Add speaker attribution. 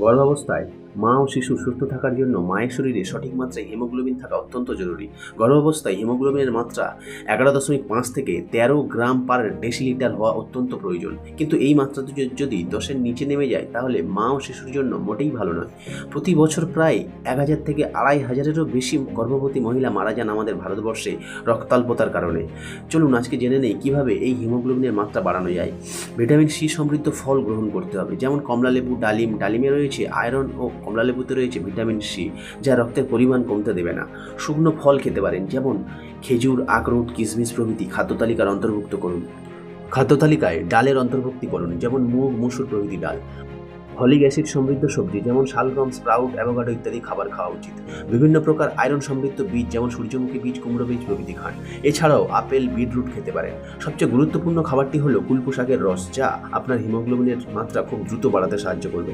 Speaker 1: গর্ভাবস্থায় মা ও শিশু সুস্থ থাকার জন্য মায়ের শরীরে সঠিক মাত্রায় হিমোগ্লোবিন থাকা অত্যন্ত জরুরি। গর্ভাবস্থায় হিমোগ্লোবিনের মাত্রা এগারো দশমিক পাঁচ থেকে তেরো গ্রাম পার ডেসিলিটার হওয়া অত্যন্ত প্রয়োজন। কিন্তু এই মাত্রা যদি- যদি দশের নিচে নেমে যায়, তাহলে মা ও শিশুর জন্য মোটেই ভালো নয়। প্রতি বছর প্রায় এক হাজার থেকে আড়াই হাজারেরও বেশি গর্ভবতী মহিলা মারা যান আমাদের ভারতবর্ষে রক্তাল্পতার কারণে। চলুন আজকে জেনে নেই কীভাবে এই হিমোগ্লোবিনের মাত্রা বাড়ানো যায়। ভিটামিন সি সমৃদ্ধ ফল গ্রহণ করতে হবে, যেমন কমলালেবু, ডালিম ডালিমে রয়েছে, আয়রন ও কমলালেবুতে রয়েছে ভিটামিন সি, যা রক্তের পরিমাণ কমতে দেবে না। শুকনো ফল খেতে পারেন, যেমন খেজুর, আখরোট কিশমিশ প্রভৃতি খাদ্য তালিকার অন্তর্ভুক্ত করুন। খাদ্য তালিকায় ডালের অন্তর্ভুক্তি করুন, যেমন মুগ, মসুর প্রভৃতি ডাল। ফলিক অ্যাসিড সমৃদ্ধ সবজি, যেমন শালগম, স্প্রাউট, অ্যাভোকাডো ইত্যাদি খাবার খাওয়া উচিত। বিভিন্ন প্রকার আয়রন সমৃদ্ধ বীজ, যেমন সূর্যমুখী বীজ, কুমড়ো বীজ প্রভৃতি খান। এছাড়াও আপেল, বিটরুট খেতে পারেন। সবচেয়ে গুরুত্বপূর্ণ খাবারটি হলো কুলপু শাকের রস, যা আপনার হিমোগ্লোবিনের মাত্রা খুব দ্রুত বাড়াতে সাহায্য করবে।